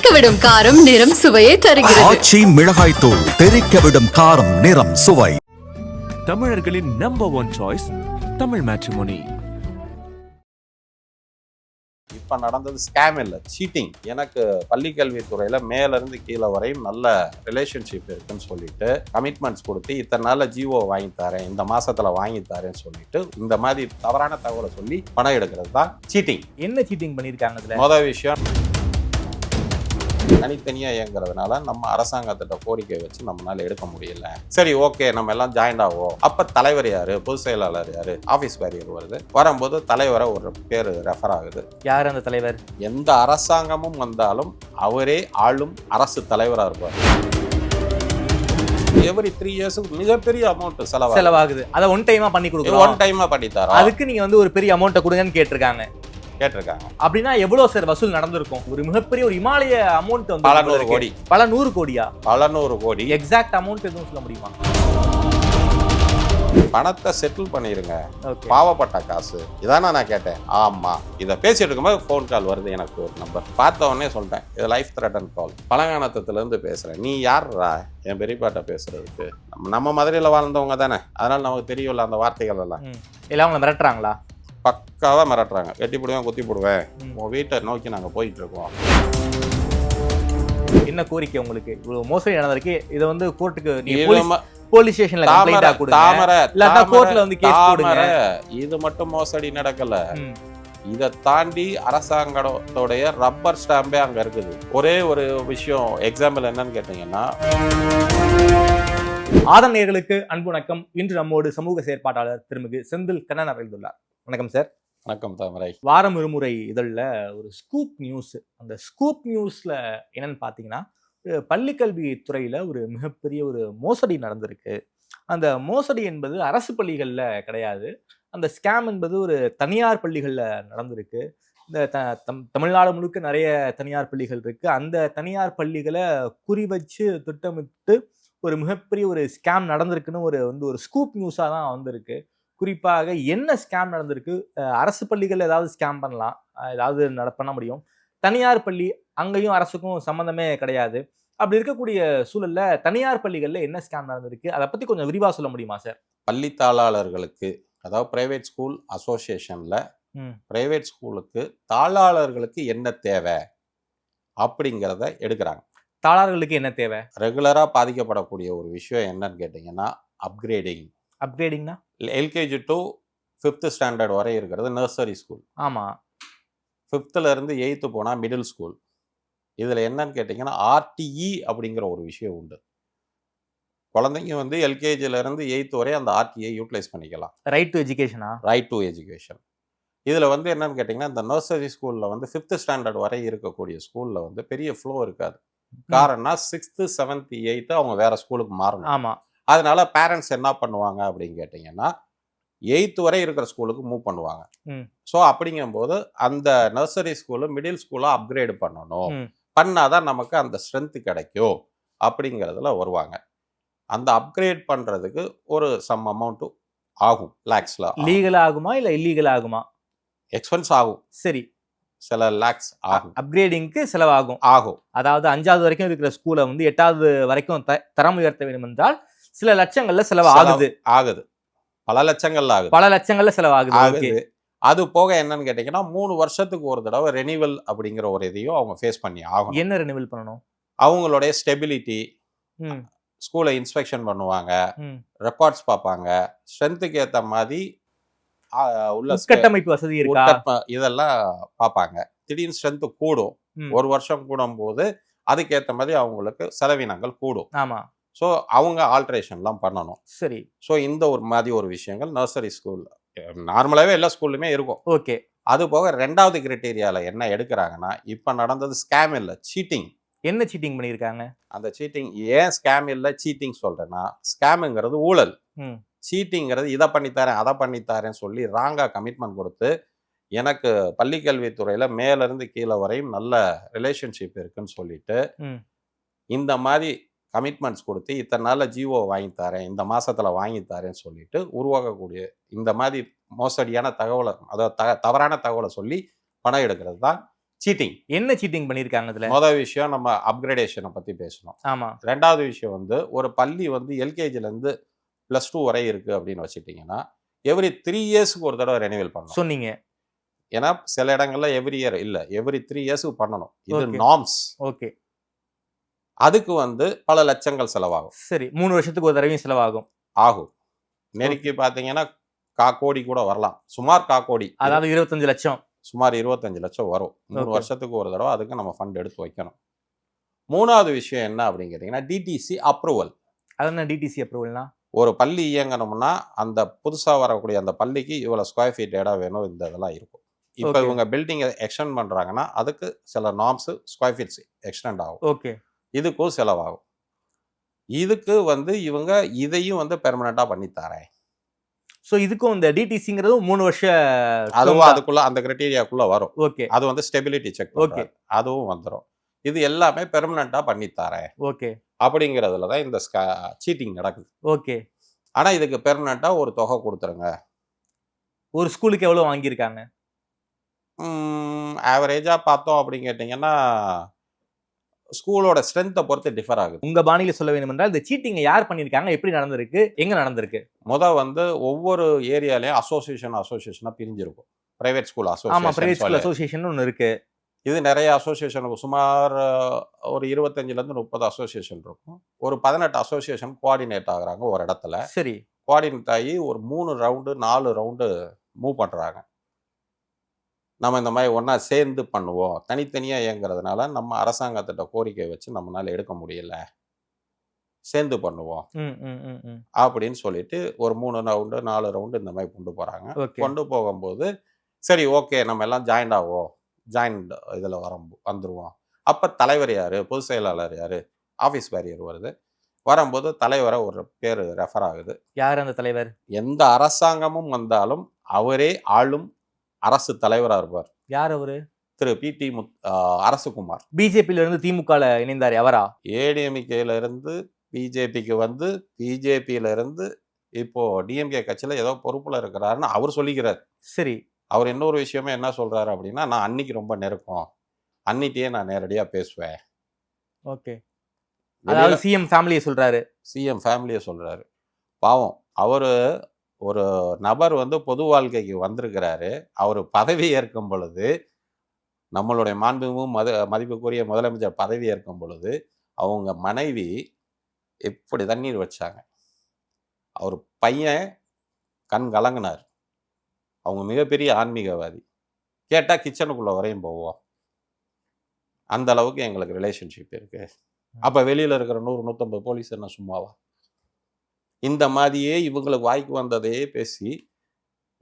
தெறிக்கவிடும் காரம் நிறம் சுவையை தருகிறது. ஆச்சி மிளகாய் தூள் தெறிக்க விடும் காரம் நிறம் சுவை. தமிழர்களின் number one choice Tamil matrimony இப்போ நடந்தது ஸ்கேம் இல்லை சீட்டிங் எனக்கு பள்ளி கல்வித்துறையில் மேலேருந்து கீழே வரையும் நல்ல ரிலேஷன்ஷிப் இருக்குன்னு சொல்லிட்டு கமிட்மெண்ட்ஸ் கொடுத்து இத்தனை நாளில் ஜிஓ வாங்கி தரேன் இந்த மாசத்துல வாங்கி தரேன்னு சொல்லிட்டு இந்த மாதிரி தவறான தகவலை சொல்லி பணம் எடுக்கிறது தான் சீட்டிங் என்ன சீட்டிங் பண்ணிருக்காங்க இதுல? மொதல் விஷயம் தனித்தனியாக இயங்குறதுனால நம்ம அரசாங்கத்திட்ட கோரிக்கை வச்சு நம்மளால எடுக்க முடியல. சரி ஓகே நம்ம எல்லாம் ஜாயின்ட் ஆகும் அப்ப தலைவர் யாரு? பொதுச் செயலாளர் யாரு? ஆபீஸ் பேரியர் வருது. வரும்போது தலைவரை ஒரு பேர் ரெஃபர் ஆகுது. யார் அந்த தலைவர்? எந்த அரசாங்கமும் வந்தாலும் அவரே ஆளும் அரசு தலைவரா இருப்பார். எவ்ரி த்ரீ இயர்ஸுக்கு மிகப்பெரிய அமௌண்ட் செலவு செலவாகுது. அதை ஒன் டைமா பண்ணி ஒன் கொடுக்குறோம் டைமா பண்ணி தரோம். அதுக்கு நீங்க வந்து ஒரு பெரிய அமௌண்ட்டை கொடுங்கன்னு கேட்டிருக்காங்க. கேட்டிருக்காங்க. அப்படின்னா எவ்வளவு சார் வசூல் நடந்திருக்கும்? ஒரு மிகப்பெரிய ஒரு இமாலய அமௌண்ட் வந்து பல நூறு. கோடி. பல நூறு கோடியா? பல நூறு கோடி. எக்ஸாக்ட் அமௌண்ட் எதுவும் சொல்ல முடியுமா? பணத்தை செட்டில் பண்ணிருங்க. பாவப்பட்ட காசு. இதானே நான் கேட்டேன். ஆமா. இதை பேசிட்டு இருக்கும்போது ஃபோன் கால் வருது எனக்கு ஒரு நம்பர் பார்த்த உடனே சொல்லிட்டேன். இது லைஃப் த்ரெட்டன் கால் பழங்கானத்துல இருந்து பேசுறேன். நீ யார்ரா என் பெரியப்பாட்ட பேசுறதுக்கு. நம்ம நம்ம மதுரையில் வாழ்ந்தவங்க தானே. அதனால நமக்கு தெரியும்ல அந்த வார்த்தைகள் எல்லாம். எல்லாம் உங்களை மிரட்டுறாங்களா? பக்காவா மிரட்டுறாங்க. வெட்டி போடுவேன் குத்தி போடுவேன். உன் வீட்டை நோக்கி நாங்க போயிட்டு இருக்கோம். என்ன கோரிக்கை உங்களுக்கு? இவ்வளவு மோசடி நடந்திருக்கு. இதை வந்து கோர்ட்டுக்கு நீங்க போலீஸ் ஸ்டேஷன்ல கம்ப்ளைண்டா கொடுங்க. தாமரை கோர்ட்ல வந்து கேஸ் போடுங்க. இது மட்டும் மோசடி நடக்கல. இதை தாண்டி அரசாங்கத்தோடைய ரப்பர் ஸ்டாம்பே அங்க இருக்குது. ஒரே ஒரு விஷயம் எக்ஸாம்பிள் என்னன்னு கேட்டீங்கன்னா நேயர்களுக்கு அன்பு வணக்கம். இன்று நம்மோடு சமூக செயற்பாட்டாளர் திருமிகு செந்தில் கண்ணன் அறிந்துள்ளார் வணக்கம் சார். வணக்கம் தாமரை. வாரம் இருமுறை இதழில் ஒரு ஸ்கூப் நியூஸ் அந்த ஸ்கூப் நியூஸ்ல என்னன்னு பார்த்தீங்கன்னா பள்ளிக்கல்வி துறையில ஒரு மிகப்பெரிய ஒரு மோசடி நடந்திருக்கு. அந்த மோசடி என்பது அரசு பள்ளிகளில் கிடையாது. அந்த ஸ்கேம் என்பது ஒரு தனியார் பள்ளிகளில் நடந்திருக்கு. இந்த த தம் தமிழ்நாடு முழுக்க நிறைய தனியார் பள்ளிகள் இருக்கு. அந்த தனியார் பள்ளிகளை குறி வச்சு திட்டமிட்டு ஒரு மிகப்பெரிய ஒரு ஸ்கேம் நடந்திருக்குன்னு ஒரு வந்து ஒரு ஸ்கூப் நியூஸாக தான் வந்திருக்கு. குறிப்பாக என்ன ஸ்கேம் நடந்திருக்கு? அரசு பள்ளிகள் ஏதாவது ஸ்கேம் பண்ணலாம். ஏதாவது நட பண்ண முடியும். தனியார் பள்ளி அங்கேயும் அரசுக்கும் சம்மந்தமே கிடையாது. அப்படி இருக்கக்கூடிய சூழல்ல தனியார் பள்ளிகள்ல என்ன ஸ்கேம் நடந்திருக்கு? அதை பத்தி கொஞ்சம் விரிவா சொல்ல முடியுமா சார் பள்ளி தாளாளர்களுக்கு அதாவது பிரைவேட் ஸ்கூல் அசோசியேஷன்ல. பிரைவேட் ஸ்கூலுக்கு தாளாளர்களுக்கு என்ன தேவை அப்படிங்கிறத எடுக்கிறாங்க. தாளாளர்களுக்கு என்ன தேவை? ரெகுலரா பாதிக்கப்படக்கூடிய ஒரு விஷயம் என்னன்னு கேட்டிங்கன்னா அப்கிரேடிங் அப்கிரேடிங்னா எல்கேஜி டு ஃபிஃப்த் ஸ்டாண்டர்ட் வரை இருக்கிறது நர்சரி ஸ்கூல் ஆமா. ஃபிஃப்த்தில் இருந்து எயித்து போனால் மிடில் ஸ்கூல் இதில் என்னன்னு கேட்டிங்கன்னா ஆர்டிஇ அப்படிங்கிற ஒரு விஷயம் உண்டு. குழந்தைங்க வந்து எல்கேஜில இருந்து எயித்து வரை அந்த ஆர்டிஐ யூட்டிலைஸ் பண்ணிக்கலாம். ரைட் டு எஜுகேஷனா ரைட் டு எஜுகேஷன் இதில் வந்து என்னன்னு கேட்டிங்கன்னா இந்த நர்சரி ஸ்கூலில் வந்து ஃபிஃப்த் ஸ்டாண்டர்ட் வரை இருக்கக்கூடிய ஸ்கூலில் வந்து பெரிய ஃப்ளோ இருக்காது. காரணம் சிக்ஸ்த்து செவன்த் எயித்து அவங்க வேற ஸ்கூலுக்கு மாறணும். ஆமா. அதனால பேரண்ட்ஸ் என்ன பண்ணுவாங்க அப்படின்னு கேட்டிங்கன்னா எயித்து வரை இருக்கிற ஸ்கூலுக்கு மூவ் பண்ணுவாங்க. ஸோ அப்படிங்கும்போது அந்த நர்சரி ஸ்கூலு மிடில் ஸ்கூலை அப்கிரேட் பண்ணணும். பண்ணாதான் நமக்கு அந்த ஸ்ட்ரென்த் கிடைக்கும் அப்படிங்கிறதுல வருவாங்க. அந்த அப்கிரேட் பண்ணுறதுக்கு ஒரு சம் அமௌண்ட்டு ஆகும் லேக்ஸில் லீகல் ஆகுமா. இல்ல இல்லீகல் ஆகுமா? எக்ஸ்பென்ஸ் ஆகும். சரி. சில லேக்ஸ் ஆகும். அப்கிரேடிங்க்கு செலவாகும். ஆகும். அதாவது அஞ்சாவது வரைக்கும் இருக்கிற ஸ்கூலை வந்து எட்டாவது வரைக்கும் த- தரம் உயர்த்த வேண்டும் என்றால் சில லட்சங்கள்ல செலவு செலவு ஆகுது. ஆகுது. பல லட்சங்கள்ல ஆகுது. பல லட்சங்கள்ல ஓகே ஆகுது அது போக என்னன்னு கேட்டிங்கன்னா மூணு வருஷத்துக்கு ஒரு தடவை ரெனிவல் அப்படிங்கிற ஒரு இதையும் அவங்க ஃபேஸ் பண்ணி ஆகணும். என்ன ரெனிவல் பண்ணணும்? அவங்களுடைய ஸ்டெபிலிட்டி ஸ்கூலை இன்ஸ்பெக்ஷன் பண்ணுவாங்க. ரெக்கார்ட்ஸ் பார்ப்பாங்க. ஸ்ட்ரென்த்துக்கு ஏற்ற மாதிரி உள்ள உட்கட்டமைப்பு வசதி இதெல்லாம் பார்ப்பாங்க. திடீர்னு ஸ்ட்ரென்த்து கூடும். ஒரு வருஷம் கூடும்போது அதுக்கேற்ற மாதிரி அவங்களுக்கு செலவினங்கள் கூடும். ஆமா. ஸோ அவங்க ஆல்ட்ரேஷன்லாம் பண்ணணும். சரி. ஸோ இந்த ஒரு மாதிரி ஒரு விஷயங்கள் நர்சரி ஸ்கூல் நார்மலாகவே எல்லா ஸ்கூல்லையுமே இருக்கும். ஓகே. அது போக ரெண்டாவது கிரைட்டீரியாவில் என்ன எடுக்கிறாங்கன்னா இப்போ நடந்தது ஸ்கேம் இல்லை சீட்டிங் என்ன சீட்டிங் பண்ணியிருக்காங்க? அந்த சீட்டிங் ஏன் ஸ்கேம் இல்லை சீட்டிங் சொல்கிறேன்னா ஸ்கேமுங்கிறது ஊழல். சீட்டிங்கிறது இதை பண்ணித்தரேன் அதை பண்ணித்தரேன்னு சொல்லி ராங்காக கமிட்மெண்ட் கொடுத்து எனக்கு பள்ளி கல்வித்துறையில் மேலேருந்து கீழே வரையும் நல்ல ரிலேஷன்ஷிப் இருக்குன்னு சொல்லிட்டு. இந்த மாதிரி கமிட்மெண்ட்ஸ் கொடுத்து இத்தனை நாளில் ஜிஓ வாங்கி தரேன் இந்த மாசத்துல வாங்கி தரேன்னு சொல்லிட்டு உருவாக்கக்கூடிய இந்த மாதிரி மோசடியான தகவலை அதாவது த தவறான தகவலை சொல்லி பணம் எடுக்கிறது தான் சீட்டிங் என்ன சீட்டிங் பண்ணிருக்காங்க இதுல? மொதல் விஷயம் நம்ம அப்கிரேடேஷனை பத்தி பேசணும். ஆமா. ரெண்டாவது விஷயம் வந்து ஒரு பள்ளி வந்து எல்கேஜில இருந்து பிளஸ் டூ வரை இருக்கு அப்படின்னு வச்சுட்டீங்கன்னா எவ்ரி த்ரீ இயர்ஸ்க்கு ஒரு தடவை ரெனிவல் பண்ணணும். சொன்னீங்க. ஏன்னா சில இடங்கள்ல எவ்ரி இயர் இல்ல எவ்ரி த்ரீ இயர்ஸ்க்கு பண்ணணும். இது. நார்ம்ஸ் ஓகே அதுக்கு வந்து பல லட்சங்கள் செலவாகும். சரி மூணு வருஷத்துக்கு ஒரு தடவையும் செலவாகும். ஆகும். நெருக்கி பார்த்தீங்கன்னா கா கோடி வரலாம். சுமார் கா கோடி. அதாவது இருபத்தஞ்சு லட்சம். சுமார் இருபத்தஞ்சு லட்சம் வரும். மூணு. வருஷத்துக்கு ஒரு தடவை அதுக்கு நம்ம ஃபண்ட் எடுத்து வைக்கணும். மூணாவது விஷயம் என்ன அப்படின்னு கேட்டிங்கன்னா டிடிசி அப்ரூவல் அது என்ன டிடிசி அப்ரூவல்னா ஒரு பள்ளி இயங்கணும்னா அந்த புதுசாக வரக்கூடிய அந்த பள்ளிக்கு இவ்வளோ ஸ்கொயர் ஃபீட் இடம் வேணும் இந்த இதெல்லாம் இருக்கும். இப்போ. இவங்க பில்டிங்கை எக்ஸ்டெண்ட் பண்ணுறாங்கன்னா அதுக்கு சில நார்ம்ஸு ஸ்கொயர் ஃபீட்ஸ் எக்ஸ்டெண்ட் ஆகும். ஓகே. இதுக்கும் செலவாகும். இதுக்கு வந்து இவங்க இதையும் வந்து பெர்மனெண்ட்டாக பண்ணி தரேன். சோ இதுக்கும் இந்த டிடிசிங்கிறது மூணு வருஷ அதுவும் அதுக்குள்ள அந்த கிரைட்டீரியாக்குள்ள வரும். ஓகே. அது வந்து ஸ்டெபிலிட்டி செக் Okay. அதுவும் வந்துடும் இது எல்லாமே பெர்மனெண்ட்டாக பண்ணி தரேன். ஓகே. அப்படிங்கிறதுல தான் இந்த சீட்டிங் நடக்குது. ஓகே. ஆனால் இதுக்கு பெர்மனெண்ட்டாக ஒரு தொகை கொடுத்துருங்க. ஒரு ஸ்கூலுக்கு எவ்வளவு வாங்கியிருக்காங்க? ஆவரேஜாக பார்த்தோம் அப்படின்னு கேட்டிங்கன்னா ஸ்கூலோட ஸ்ட்ரென்த்தை பொறுத்து டிஃபர் ஆகுது. உங்க பாணியில சொல்ல வேண்டும் என்றால் இந்த சீட்டிங் யார் பண்ணிருக்காங்க எப்படி நடந்திருக்கு எங்க நடந்திருக்கு? முத வந்து ஒவ்வொரு ஏரியாலையும் அசோசியேஷன் அசோசியேஷனாக பிரிஞ்சிருக்கும். பிரைவேட் ஸ்கூல் ஆமா பிரைவேட் ஸ்கூல் அசோசியேஷன் அசோசியேஷன் ஒன்னு இருக்கு. இது நிறைய அசோசியேஷனுக்கு சுமார் ஒரு இருபத்தஞ்சிலேருந்து முப்பது அசோசியேஷன் இருக்கும். ஒரு பதினெட்டு அசோசியேஷன் கோஆர்டினேட் ஆகுறாங்க ஒரு இடத்துல. சரி. கோஆர்டினேட் ஆகி ஒரு மூணு ரவுண்டு நாலு ரவுண்டு மூவ் பண்ணுறாங்க நம்ம இந்த மாதிரி ஒன்றா சேர்ந்து பண்ணுவோம். தனித்தனியாக இயங்குறதுனால நம்ம அரசாங்கத்திட்ட கோரிக்கை வச்சு நம்மளால எடுக்க முடியல. சேர்ந்து பண்ணுவோம். அப்படின்னு சொல்லிட்டு ஒரு மூணு ரவுண்டு நாலு ரவுண்டு இந்த மாதிரி கொண்டு போகிறாங்க கொண்டு போகும்போது சரி ஓகே நம்ம எல்லாம் ஜாயின்ட் ஆவோம். ஜாயின்ட் இதில் வர வந்துருவோம். அப்போ தலைவர் யார்? பொதுச் செயலாளர் யார்? ஆஃபீஸ் பேரியர் வருது. வரும்போது தலைவரை ஒரு பேர் ரெஃபர் ஆகுது. யார் அந்த தலைவர்? எந்த அரசாங்கமும் வந்தாலும் அவரே ஆளும் அரசு தலைவராக இருப்பார். யார் அவரு? திரு பி டி முத் அரசுகுமார். பிஜேபியில இருந்து திமுகல இணைந்தார் எவரா ஏடிஎம்கேல இருந்து பிஜேபிக்கு வந்து பிஜேபியில இருந்து இப்போ டிஎம்கே கட்சியில் ஏதோ பொறுப்புல இருக்கிறாருன்னு அவர் சொல்லிக்கிறார். சரி. அவர் இன்னொரு விஷயமே என்ன சொல்றாரு அப்படின்னா நான் அன்னைக்கு ரொம்ப நெருக்கம். அன்னிட்டே நான் நேரடியா பேசுவேன். ஓகே. அதாவது சிஎம் ஃபேமிலியை சொல்றாரு. சிஎம் ஃபேமிலியை சொல்றாரு. பாவம். அவர் ஒரு நபர் வந்து பொது வாழ்க்கைக்கு வந்திருக்கிறாரு. அவர் பதவி ஏற்கும் பொழுது நம்மளுடைய மாண்புமிகு மத மதிப்புக்குரிய முதலமைச்சர் பதவி ஏற்கும் பொழுது அவங்க மனைவி எப்படி தண்ணீர் வச்சாங்க. அவர் பையன் கண் கலங்கினார். அவங்க மிகப்பெரிய ஆன்மீகவாதி. கேட்டால் கிச்சனுக்குள்ள வரையும் போவோம். அந்த அளவுக்கு எங்களுக்கு ரிலேஷன்ஷிப் இருக்கு. அப்போ வெளியில் இருக்கிற நூறு நூற்றம்பது போலீஸ் என்ன சும்மாவா? இந்த மாதிரியே இவங்களுக்கு வாய்க்கு வந்ததையே பேசி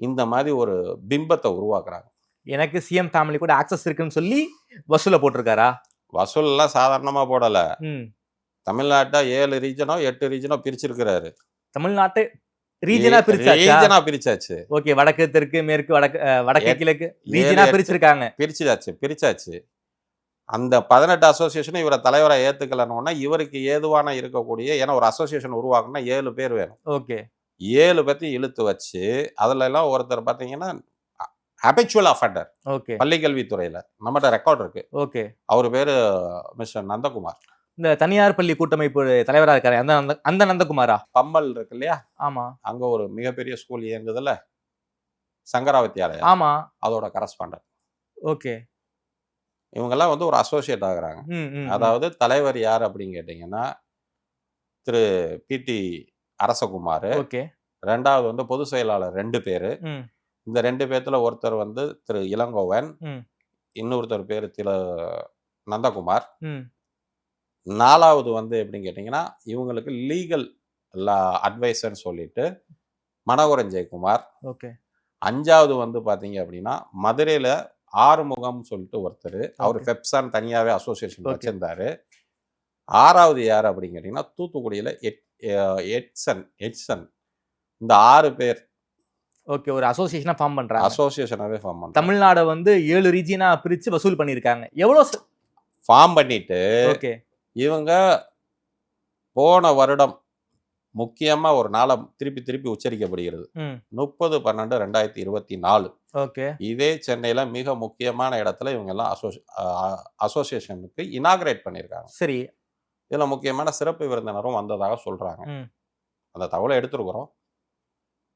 இந்த மாதிரி ஒரு பிம்பத்தை உருவாக்குறாங்க. எனக்கு சிஎம் ஃபேமிலி கூட ஆக்சஸ் இருக்குன்னு சொல்லி வசூல போட்டிருக்காரா? வசூல்லாம் சாதாரணமாக போடலை. தமிழ்நாட்டை ஏழு ரீஜனோ எட்டு ரீஜனோ பிரிச்சிருக்கிறாரு. தமிழ்நாட்டு ரீஜனா பிரிச்சாச்சா? ரீஜனா பிரிச்சாச்சு. ஓகே வடக்கு தெற்கு மேற்கு வடக்கு வடக்கு கிழக்கு ரீஜனா. பிரிச்சிருக்காங்க. பிரிச்சாச்சு பிரிச்சாச்சு. அந்த பதினெட்டு அசோசியேஷனும் இவரை தலைவரை ஏத்துக்கலன்னா இவருக்கு ஏதுவான இருக்கக்கூடிய ஏன்னா ஒரு அசோசியேஷன் உருவாக்கணும்னா ஏழு பேர் வேணும். ஓகே. ஏழு பேர்த்தையும் இழுத்து வச்சு அதுல எல்லாம் ஒருத்தர் பார்த்தீங்கன்னா அபெச்சுவல் அஃபண்டர் ஓகே. பள்ளிக்கல்வித்துறையில. நம்மகிட்ட ரெக்கார்ட் இருக்கு. ஓகே. அவர் பேரு மிஸ்டர் நந்தகுமார். இந்த தனியார் பள்ளி கூட்டமைப்பு தலைவரா இருக்காரு. அந்த அந்த நந்தகுமாரா? பம்மல் இருக்கு இல்லையா? ஆமா. அங்க ஒரு மிகப்பெரிய ஸ்கூல் இயங்குதுல்ல சங்கரா வித்யாலயா. ஆமா. அதோட கரஸ்பாண்டன்ட் ஓகே. இவங்கெல்லாம் வந்து ஒரு அசோசியேட் ஆகுறாங்க. அதாவது தலைவர் யார் அப்படின்னு கேட்டிங்கன்னா திரு பிடி அரசகுமார். ஓகே. ரெண்டாவது வந்து பொதுச் செயலாளர் ரெண்டு பேர். இந்த ரெண்டு பேர்த்துல ஒருத்தர் வந்து திரு இளங்கோவன். இன்னொருத்தர் பேர் திரு நந்தகுமார். நாலாவது வந்து எப்படின்னு கேட்டிங்கன்னா இவங்களுக்கு லீகல் அட்வைசர்னு சொல்லிட்டு மனோகரன் ஜெயக்குமார். ஓகே. அஞ்சாவது வந்து பார்த்தீங்க அப்படின்னா மதுரையில் ஆறுமுகம் சொல்லிட்டு ஒருத்தர் அவர். ஃபெப்சான் தனியாகவே அசோசியேஷன். வச்சிருந்தாரு. ஆறாவது யார் அப்படின்னு கேட்டிங்கன்னா தூத்துக்குடியில் எட் எட்சன் எட்சன். இந்த ஆறு பேர். ஓகே ஒரு அசோசியேஷனா ஃபார்ம் பண்றாங்க. அசோசியேஷனாகவே ஃபார்ம் பண்ணாங்க தமிழ்நாட வந்து ஏழு ரீஜியனா பிரிச்சு வசூல் பண்ணிருக்காங்க எவ்வளவு ஃபார்ம் பண்ணிட்டு ஓகே. இவங்க போன வருடம் முக்கியமா ஒரு நாளை திருப்பி திருப்பி உச்சரிக்கப்படுகிறது. முப்பது பன்னெண்டு ரெண்டாயிரத்தி இருபத்தி நாலு. ஓகே. இதே சென்னையில மிக முக்கியமான இடத்துல இவங்க எல்லாம் அசோசி அசோசியேஷனுக்கு இனாகிரேட் பண்ணியிருக்காங்க. சரி. இதுல முக்கியமான சிறப்பு விருந்தினரும் வந்ததாக சொல்றாங்க. ம். அந்த தகவலை எடுத்துருக்குறோம்.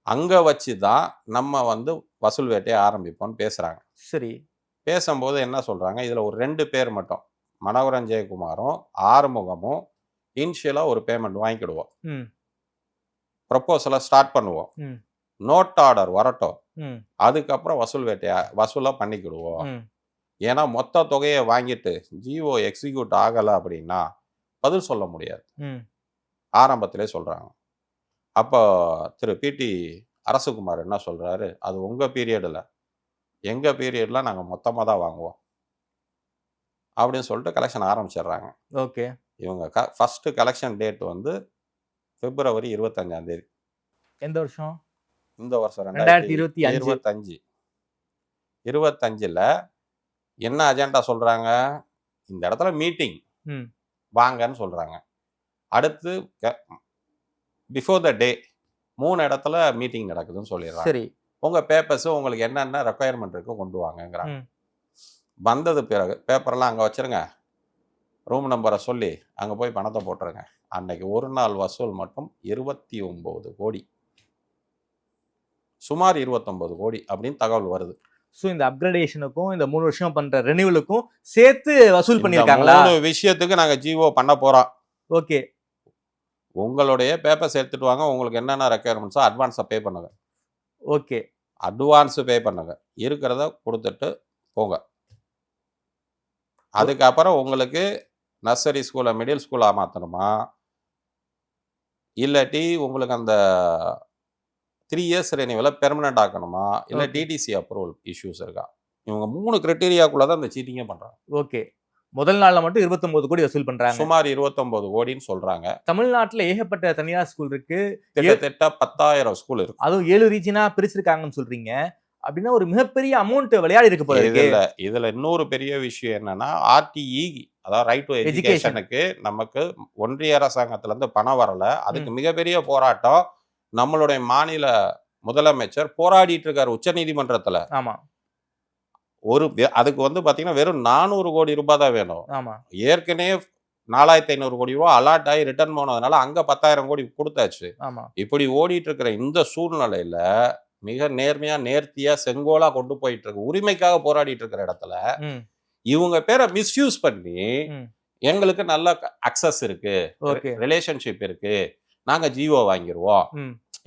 அங்க வச்சு தான் நம்ம வந்து வசூல் வேட்டையை ஆரம்பிப்போம்னு பேசுறாங்க. சரி. பேசும்போது என்ன சொல்றாங்க? இதுல ஒரு ரெண்டு பேர் மட்டும். மனோகரன் ஜெயக்குமாரும் ஆறுமுகமும் இனிஷியலா ஒரு பேமெண்ட் வாங்கிக்கிடுவோம். ப்ரப்போசலை ஸ்டார்ட் பண்ணுவோம். நோட் ஆர்டர் வரட்டும். அதுக்கப்புறம் வசூல் வேட்டையா வசூலா பண்ணிக்கிடுவோம். ஏன்னா மொத்த தொகையை வாங்கிட்டு ஜிஓ எக்ஸிக்யூட் ஆகலை அப்படின்னா பதில் சொல்ல முடியாது. ஆரம்பத்திலே சொல்றாங்க. அப்போ திரு பிடி அரசகுமார் என்ன சொல்றாரு? அது உங்க பீரியடில் எங்க பீரியட்ல நாங்க மொத்தமாக தான் வாங்குவோம். அப்படின்னு சொல்லிட்டு கலெக்ஷன் ஆரம்பிச்சிடுறாங்க. ஓகே. இவங்க க ஃபர்ஸ்ட் கலெக்ஷன் டேட் வந்து பிப்ரவரி இருபத்தஞ்சாம் தேதி. எந்த வருஷம்? இந்த வருஷம் ரெண்டாயிரத்தி இருபத்தி. இருபத்தஞ்சு. இருபத்தஞ்சில் என்ன அஜெண்டா சொல்றாங்க? இந்த இடத்துல மீட்டிங் வாங்கன்னு சொல்றாங்க. அடுத்து பிஃபோர் த டே மூணு இடத்துல மீட்டிங் நடக்குதுன்னு சொல்லிடுறாங்க. சரி. உங்க பேப்பர்ஸ் உங்களுக்கு என்னென்ன ரெக்குயர்மெண்ட் இருக்கோ கொண்டு வாங்கங்கிறாங்க. வந்தது பிறகு பேப்பர்லாம் அங்கே வச்சிருங்க. ரூம் நம்பரை சொல்லி அங்கே போய் பணத்தை போட்டுருங்க. அன்னைக்கு ஒரு நாள் வசூல் மட்டும் இருபத்தி ஒம்பது கோடி. சுமார் இருபத்தொன்பது கோடி அப்படின்னு தகவல் வருது. ஸோ இந்த அப்கிரேடேஷனுக்கும் இந்த மூணு வருஷம் பண்ற ரெனிவலுக்கும் சேர்த்து வசூல் மூணு விஷயத்துக்கு நாங்க ஜிஓ பண்ண போறோம். ஓகே உங்களுடைய பேப்பர்ஸ் எடுத்துட்டு வாங்க. உங்களுக்கு என்னென்ன ரெக்குயர்மெண்ட்ஸோ அட்வான்ஸை பே பண்ணுங்க. ஓகே அட்வான்ஸ் பே பண்ணுங்க. இருக்கிறத கொடுத்துட்டு போங்க. அதுக்கப்புறம் உங்களுக்கு நர்சரி ஸ்கூலை மிடில் ஸ்கூலாக மாற்றணுமா இல்லாட்டி உங்களுக்கு அந்த த்ரீ இயர்ஸ் ரெனிவலை பெர்மனெண்ட் ஆக்கணுமா? இல்லை. டிடிசி அப்ரூவல் இஷ்யூஸ் இருக்கா? இவங்க மூணு கிரைட்டீரியாக்குள்ள தான் இந்த சீட்டிங்கே பண்ணுறாங்க ஓகே. முதல் நாள்ல மட்டும் 29 கோடி வசூல் பண்றாங்க. சுமார் இருபத்தொன்பது கோடின்னு சொல்றாங்க. தமிழ்நாட்டுல ஏகப்பட்ட தனியார் ஸ்கூல் இருக்கு. கிட்டத்தட்ட பத்தாயிரம் ஸ்கூல் இருக்கு. அதுவும் ஏழு ரீஜனா பிரிச்சிருக்காங்கன்னு சொல்றீங்க. அப்படின்னா ஒரு மிகப்பெரிய அமௌண்ட் விளையாடி இருக்கு இருக்கு. இதுல இதுல இன்னொரு பெரிய விஷயம் என்னன்னா ஆர்டிஇ அதாவது ரைட் டு. எஜுகேஷனுக்கு நமக்கு ஒன்றிய அரசாங்கத்துல இருந்து பணம் வரல. அதுக்கு மிகப்பெரிய போராட்டம் நம்மளுடைய மாநில முதலமைச்சர் போராடிட்டு இருக்காரு உச்ச நீதிமன்றத்துல. ஆமா. ஒரு அதுக்கு வந்து பாத்தீங்கன்னா வெறும் நானூறு கோடி ரூபாய் தான் வேணும். ஆமா. ஏற்கனவே நாலாயிரத்தி ஐநூறு கோடி ரூபாய் அலாட் ஆகி ரிட்டர்ன் போனதுனால அங்க பத்தாயிரம் கோடி கொடுத்தாச்சு. இப்படி ஓடிட்டு இருக்கிற இந்த சூழ்நிலையில மிக நேர்மையா நேர்த்தியா செங்கோலா கொண்டு போயிட்டு இருக்கு. உரிமைக்காக போராடிட்டு இருக்கிற இடத்துல இவங்க பேரை மிஸ்யூஸ் பண்ணி. எங்களுக்கு நல்ல அக்சஸ் இருக்கு ரிலேஷன்ஷிப் இருக்கு. நாங்க ஜியோ வாங்கிடுவோம்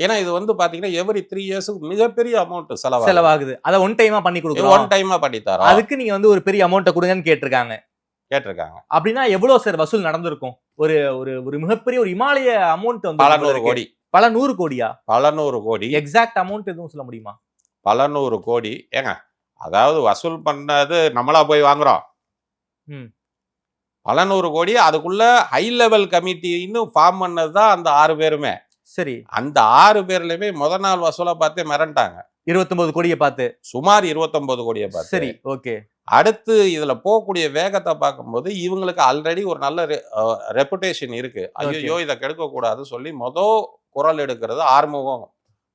ஏன்னா இது வந்து பாத்தீங்கன்னா எவ்ரி த்ரீ இயர்ஸ்க்கு மிகப்பெரிய அமௌண்ட் செலவாகும் செலவாகுது. அத ஒன் டைமா பண்ணி ஒன் கொடுக்குறோம். டைமா பண்ணி தரோம். அதுக்கு நீங்க வந்து ஒரு பெரிய அமௌண்ட்டை கொடுங்கன்னு கேட்டிருக்காங்க. கேட்டிருக்காங்க. அப்படின்னா எவ்வளவு சார் வசூல் நடந்திருக்கும்? ஒரு ஒரு ஒரு மிகப்பெரிய ஒரு இமாலய அமௌண்ட் வந்து பல நூறு. கோடி. பல நூறு கோடியா? பல நூறு கோடி. எக்ஸாக்ட் அமௌண்ட் எதுவும் சொல்ல முடியுமா? பல நூறு கோடி. ஏங்க அதாவது வசூல் பண்ணது நம்மளா போய் வாங்குறோம். பல நூறு கோடி அதுக்குள்ள ஹை லெவல் கமிட்டின்னு ஃபார்ம் பண்ணது தான் அந்த ஆறு பேருமே. சரி. அந்த ஆறு பேர்லயுமே முத நாள் வசூலை பார்த்தே மிரண்டாங்க. 29 கோடியை பார்த்து. சுமார் 29 கோடியை பார்த்து. சரி ஓகே. அடுத்து இதுல போகக்கூடிய வேகத்தை பார்க்கும்போது இவங்களுக்கு ஆல்ரெடி ஒரு நல்ல ரெப்புடேஷன் இருக்கு. ஐயோ இதை கெடுக்க கூடாதுன்னு சொல்லி மொத குரல் எடுக்கிறது ஆறுமுகம்.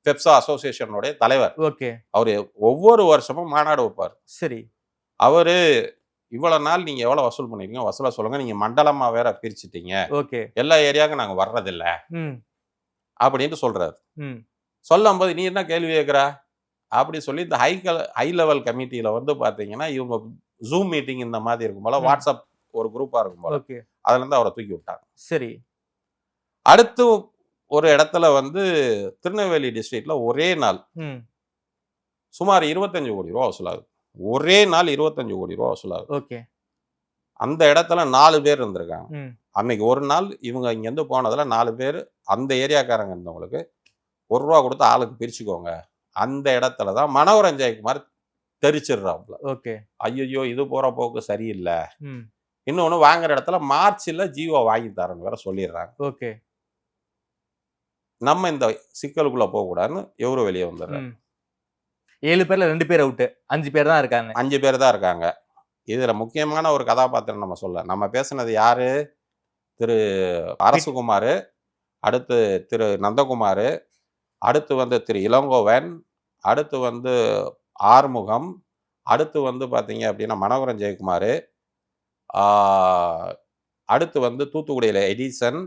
பெப்சா அசோசியேஷனுடைய தலைவர். ஓகே. அவர் ஒவ்வொரு வருஷமும் மாநாடு வைப்பார். சரி. அவரு இவ்வளவு நாள் நீங்க எவ்வளவு வசூல் பண்ணிருக்கீங்க? வசூலா சொல்லுங்க. நீங்க மண்டலமா வேற பிரிச்சுட்டீங்க. ஓகே. எல்லா ஏரியாவுக்கும் நாங்க வர்றதில்ல. ம். அப்படின்னு சொல்றாரு. ம். சொல்லும்போது நீ என்ன கேள்வி கேட்குற? அப்படி சொல்லி இந்த ஹை ஹை லெவல் கமிட்டியில வந்து பாத்தீங்கன்னா இவங்க ஜூம் மீட்டிங் இந்த மாதிரி இருக்கும் போல. வாட்ஸ்அப் ஒரு குரூப்பா இருக்கும் போல. அதுல இருந்து அவரை தூக்கி விட்டாங்க. சரி. அடுத்து ஒரு இடத்துல வந்து திருநெல்வேலி டிஸ்ட்ரிக்ட்ல ஒரே நாள். சுமார் இருபத்தஞ்சு கோடி ரூபா வசூலாகுது. ஒரே நாள் இருபத்தஞ்சு கோடி ரூபா வசூலாகுது. ஓகே. அந்த இடத்துல நாலு பேர் இருந்திருக்காங்க. அன்னைக்கு ஒரு நாள் இவங்க இங்கேருந்து போனதுல நாலு பேர் அந்த ஏரியாக்காரங்க இருந்தவங்களுக்கு ஒரு ரூபா கொடுத்து ஆளுக்கு பிரிச்சுக்கோங்க. அந்த இடத்துல தான் மனோகரன் ஜெயக்குமார் தெரிச்சிடுறாப்புல. ஓகே. ஐயோ இது போற போக்கு சரியில்லை. இன்னொன்று வாங்குற இடத்துல மார்ச்ல ஜியோ வாங்கி தரேன்னு வேற சொல்லிடுறாங்க. ஓகே. நம்ம இந்த சிக்கலுக்குள்ள போகக்கூடாதுன்னு எவரும் வெளியே வந்துடுறாங்க ம். ஏழு பேர்ல ரெண்டு பேர் அவுட்டு அஞ்சு பேர் தான் இருக்காங்க. அஞ்சு பேர் தான் இருக்காங்க. இதுல முக்கியமான ஒரு கதாபாத்திரம் நம்ம சொல்ல நம்ம பேசுனது யாரு? திரு அரசகுமார் அடுத்து திரு நந்தகுமார் அடுத்து வந்து திரு இளங்கோவன் அடுத்து வந்து ஆறுமுகம் அடுத்து வந்து பார்த்தீங்க அப்படின்னா மனோகரன் ஜெயக்குமார் அடுத்து வந்து தூத்துக்குடியில் எடிசன்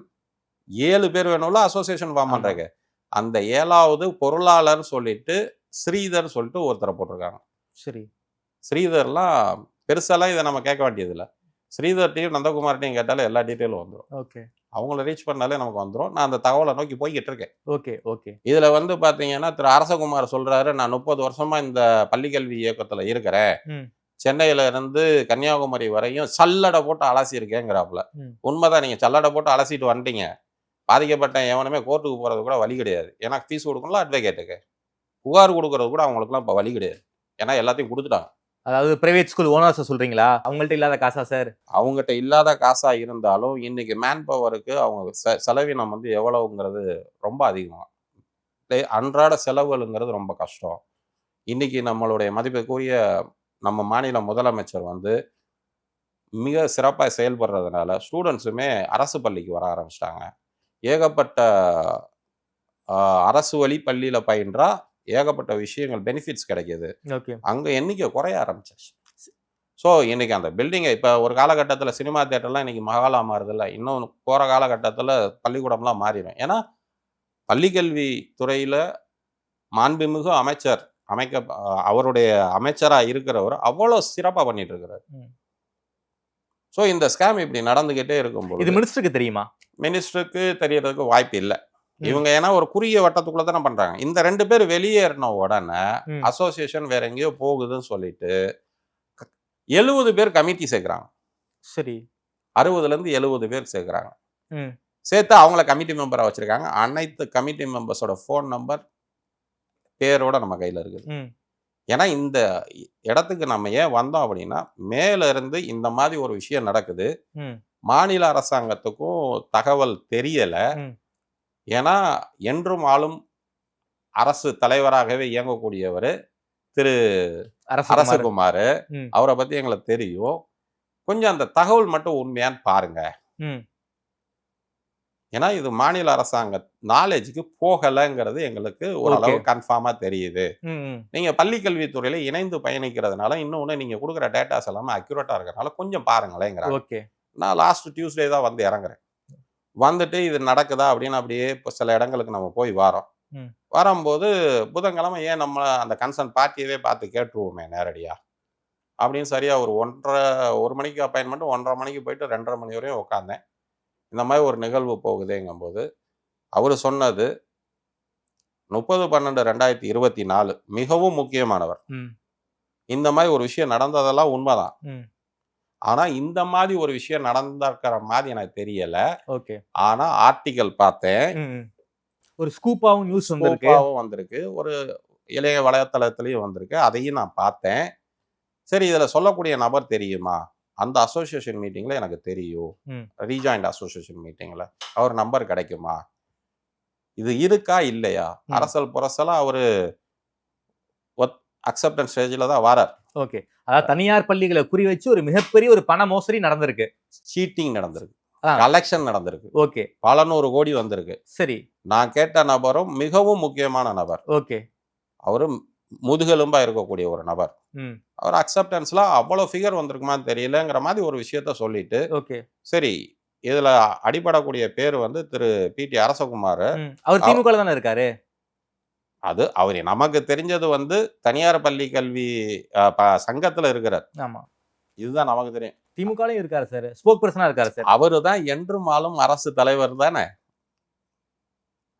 ஏழு பேர் வேணும்ல அசோசியேஷன் ஃபார்ம். பண்ணுறாங்க அந்த ஏழாவது பொருளாளர்னு சொல்லிட்டு ஸ்ரீதர் சொல்லிட்டு ஒருத்தரை போட்டிருக்காங்க. சரி. ஸ்ரீதர்லாம் பெருசாலாம் இதை நம்ம கேட்க வேண்டியதில்லை. ஸ்ரீதர்ட்டையும் நந்தகுமார்ட்டையும் கேட்டாலே எல்லா டீட்டெயிலும் வந்துடும் ஓகே. அவங்கள ரீச் பண்ணாலே நமக்கு வந்துடும் நான் அந்த தகவலை நோக்கி போய்கிட்டு இருக்கேன். Okay okay. இதுல வந்து பாத்தீங்கன்னா திரு அரசகுமார் சொல்றாரு நான் முப்பது வருஷமா இந்த பள்ளிக்கல்வி இயக்கத்துல இருக்கிறேன். சென்னையில இருந்து கன்னியாகுமரி வரையும் சல்லடை போட்டு அலசி இருக்கேங்கிறாப்புல ம். உண்மைதான் நீங்க சல்லடை போட்டு அலசிட்டு வந்துட்டீங்க. பாதிக்கப்பட்ட எவனுமே கோர்ட்டுக்கு போறது கூட வழி கிடையாது. ஏன்னா ஃபீஸ் கொடுக்கணும்ல அட்வொகேட்டுக்கு புகார் கொடுக்கறது கூட அவங்களுக்குலாம் இப்போ வழி கிடையாது. ஏன்னா எல்லாத்தையும் கொடுத்துட்டாங்க. அதாவது பிரைவேட் ஸ்கூல் ஓனர்ஸ் சொல்றீங்களா? அவங்கள்ட்ட இல்லாத காசா சார் அவங்ககிட்ட இல்லாத காசா இருந்தாலும் இன்னைக்கு மேன் பவருக்கு அவங்க செ- செலவினம் வந்து எவ்வளவுங்கிறது ரொம்ப அதிகம். டே- அன்றாட செலவுகளுங்கிறது ரொம்ப கஷ்டம். இன்னைக்கு நம்மளுடைய மதிப்புக்குரிய நம்ம மாநில முதலமைச்சர் வந்து மிக சிறப்பாக செயல்படுறதுனால ஸ்டூடெண்ட்ஸுமே அரசு பள்ளிக்கு வர ஆரம்பிச்சிட்டாங்க. ஏகப்பட்ட அரசு வழி பள்ளியில் பயின்றா ஏகப்பட்ட விஷயங்கள் பெனிஃபிட்ஸ் கிடைக்கிது. ஓகே. அங்கே எண்ணிக்கை குறைய ஆரம்பிச்சிருச்சு ஸோ இன்னைக்கு அந்த பில்டிங்கை இப்போ ஒரு காலகட்டத்தில் சினிமா தேட்டர்லாம் இன்னைக்கு மகாலா மாறுதில்ல. இன்னும் போகிற காலகட்டத்தில் பள்ளிக்கூடம்லாம் மாறிடும் ஏன்னா பள்ளிக்கல்வி துறையில் மாண்புமிகு அமைச்சர் அமைக்க அவருடைய அமைச்சராக இருக்கிறவர் அவ்வளோ சிறப்பாக பண்ணிட்டு இருக்கிறார். ஸோ இந்த ஸ்கேம் இப்படி நடந்துக்கிட்டே இது இருக்கும்போது மினிஸ்டருக்கு தெரியுமா? மினிஸ்டருக்கு தெரியறதுக்கு வாய்ப்பு இல்லை. இவங்க ஏன்னா ஒரு குறுகிய வட்டத்துக்குள்ள தானே பண்றாங்க. இந்த ரெண்டு பேர் வெளியேறின உடனே. அசோசியேஷன் வேற எங்கேயோ போகுதுன்னு சொல்லிட்டு எழுபது பேர் கமிட்டி சேர்க்குறாங்க. சரி. அறுபதுல இருந்து எழுபது பேர் சேர்க்குறாங்க. சேர்த்து அவங்கள கமிட்டி மெம்பரா வச்சிருக்காங்க. அனைத்து கமிட்டி மெம்பர்ஸோட ஃபோன் நம்பர் பேரோட நம்ம கையில இருக்குது. ஏன்னா இந்த இடத்துக்கு நம்ம ஏன் வந்தோம் அப்படின்னா மேல இருந்து இந்த மாதிரி ஒரு விஷயம் நடக்குது. மாநில அரசாங்கத்துக்கும் தகவல் தெரியல. ஏன்னா என்றும் ஆளும் அரசு தலைவராகவே இயங்கக்கூடியவர் திரு அரசு அரசகுமார். அவரை பத்தி எங்களுக்கு தெரியும். கொஞ்சம் அந்த தகவல் மட்டும் உண்மையான்னு பாருங்க. ஏன்னா இது மாநில அரசாங்க நாலேஜுக்கு போகலைங்கிறது எங்களுக்கு ஓரளவு. கன்ஃபார்மா தெரியுது. நீங்க பள்ளி கல்வித்துறையில இணைந்து பயணிக்கிறதுனால இன்னொன்னு நீங்க கொடுக்குற டேட்டாஸ் எல்லாமே அக்யூரேட்டா இருக்கிறதுனால கொஞ்சம் பாருங்களேங்கிறாங்க. ஓகே. நான் லாஸ்ட் டியூஸ்டே தான் வந்து இறங்குறேன். வந்துட்டு இது நடக்குதா அப்படின்னு அப்படியே இப்போ சில இடங்களுக்கு நம்ம போய் வரோம். வரும்போது புதன்கிழமை ஏன் நம்ம அந்த கன்சர்ன் பார்ட்டியவே பார்த்து கேட்டுருவோமே நேரடியா? அப்படின்னு சரியா ஒரு ஒன்றரை ஒரு மணிக்கு அப்பாயின்மெண்ட் ஒன்றரை மணிக்கு போயிட்டு ரெண்டரை மணி வரையும் உட்காந்தேன் இந்த மாதிரி ஒரு நிகழ்வு போகுதேங்கும்போது அவர் சொன்னது முப்பது பன்னெண்டு ரெண்டாயிரத்தி இருபத்தி நாலு மிகவும் முக்கியமானவர். இந்த மாதிரி ஒரு விஷயம் நடந்ததெல்லாம் உண்மைதான். ஆனா இந்த மாதிரி ஒரு விஷயம் நடந்திருக்கிற மாதிரி எனக்கு தெரியல. ஓகே. ஆனா ஆர்டிகல் பார்த்தேன். ஒரு ஸ்கூப்பாவும் நியூஸ் வந்திருக்கு. வந்திருக்கு. ஒரு இளைய வலைத்தளத்திலையும் வந்திருக்கு. அதையும் நான் பார்த்தேன். சரி இதுல சொல்லக்கூடிய நபர் தெரியுமா? அந்த அசோசியேஷன் மீட்டிங்ல எனக்கு தெரியும். ரீஜாயிண்ட் அசோசியேஷன் மீட்டிங்ல அவர் நம்பர் கிடைக்குமா? இது இருக்கா? இல்லையா. அரசல் புரசலா அவரு அக்செப்டன்ஸ் ஸ்டேஜில் தான் வரார். ஓகே அதாவது தனியார் பள்ளிகளை குறி வச்சு ஒரு மிகப்பெரிய ஒரு பண மோசடி நடந்திருக்கு. சீட்டிங் நடந்திருக்கு. கலெக்ஷன் நடந்திருக்கு. ஓகே பல நூறு கோடி வந்திருக்கு. சரி. நான் கேட்ட நபரும் மிகவும் முக்கியமான நபர். ஓகே அவரு முதுகெலும்பா இருக்கக்கூடிய ஒரு நபர். அவர் அக்செப்டன்ஸ்ல அவ்வளோ ஃபிகர் வந்திருக்குமான்னு தெரியலங்கிற மாதிரி ஒரு விஷயத்த சொல்லிட்டு ஓகே சரி இதுல அடிபடக்கூடிய பேர் வந்து திரு பி டி அரசகுமார். அவர் திமுக தானே இருக்காரு? அது அவர் நமக்கு தெரிஞ்சது வந்து தனியார் பள்ளி கல்வி சங்கத்துல இருக்கிறார். ஆமா. இதுதான் நமக்கு தெரியும். திமுகலையும் இருக்காரு சார். ஸ்போக் பர்சனா இருக்காரு சார். அவரு தான் என்றும் ஆளும் அரசு தலைவர் தானே?